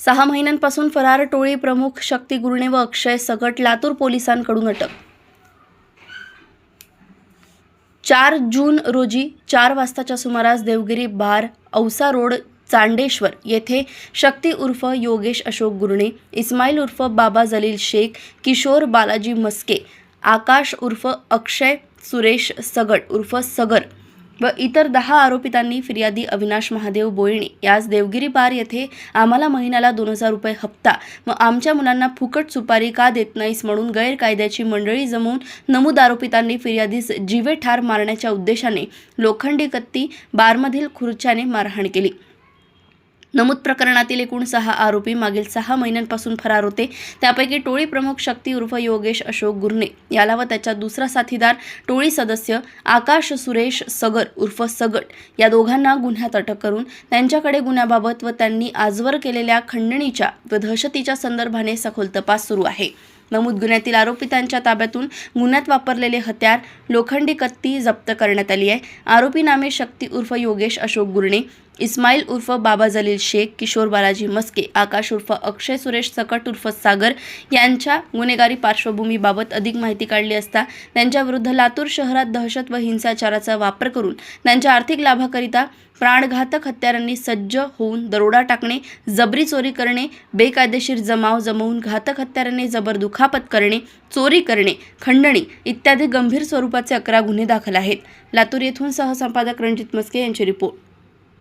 सहा महिन्यांपासून फरार टोळी प्रमुख शक्ती गुरणे व अक्षय सगट लातूर पोलिसांकडून अटक. चार जून रोजी चार वाजताच्या सुमारास देवगिरी बार औसा रोड चांडेश्वर येथे शक्ती उर्फ योगेश अशोक गुरणे इस्माईल उर्फ बाबा जलील शेख किशोर बालाजी मस्के आकाश उर्फ अक्षय सुरेश सगट उर्फ सगर व इतर दहा आरोपितांनी फिर्यादी अविनाश महादेव बोयणे यास देवगिरी पार येथे आम्हाला महिन्याला दोन हजार रुपये हप्ता व आमच्या मुलांना फुकट सुपारी का देत नाहीस म्हणून गैरकायद्याची मंडळी जमवून नमूद आरोपितांनी फिर्यादीस जीवे ठार मारण्याच्या उद्देशाने लोखंडी कत्ती बारमधील खुर्च्याने मारहाण केली. नमूद प्रकरणातील एकूण सहा आरोपी मागील सहा महिन्यांपासून फरार होते. त्यापैकी टोळी प्रमुख शक्ती उर्फ योगेश अशोक गुरणे याला व त्याच्या दुसरा साथीदार टोळी सदस्य आकाश सुरेश सगर उर्फ सगट या दोघांना गुन्ह्यात अटक करून त्यांच्याकडे गुन्ह्याबाबत व त्यांनी आजवर केलेल्या खंडणीच्या व दहशतीच्या संदर्भाने सखोल तपास सुरू आहे. नमूद गुन्ह्यातील आरोपितांच्या ताब्यातून गुन्ह्यात वापरलेले हत्यार लोखंडी कत्ती जप्त करण्यात आली आहे. आरोपी नामे शक्ती उर्फ योगेश अशोक गुरणे इस्माईल उर्फ बाबा जलील शेख किशोर बालाजी मस्के आकाश उर्फ अक्षय सुरेश सकट उर्फ सागर यांच्या गुन्हेगारी पार्श्वभूमीबाबत अधिक माहिती काढली असता त्यांच्याविरुद्ध लातूर शहरात दहशत व हिंसाचाराचा वापर करून त्यांच्या आर्थिक लाभाकरिता प्राणघातक हत्यारांनी सज्ज होऊन दरोडा टाकणे जबरी चोरी करणे बेकायदेशीर जमाव जमवून घातक हत्यारांनी जबर दुखापत करणे चोरी करणे खंडणी इत्यादी गंभीर स्वरूपाचे अकरा गुन्हे दाखल आहेत. लातूर येथून सहसंपादक रणजित मस्के यांची रिपोर्ट.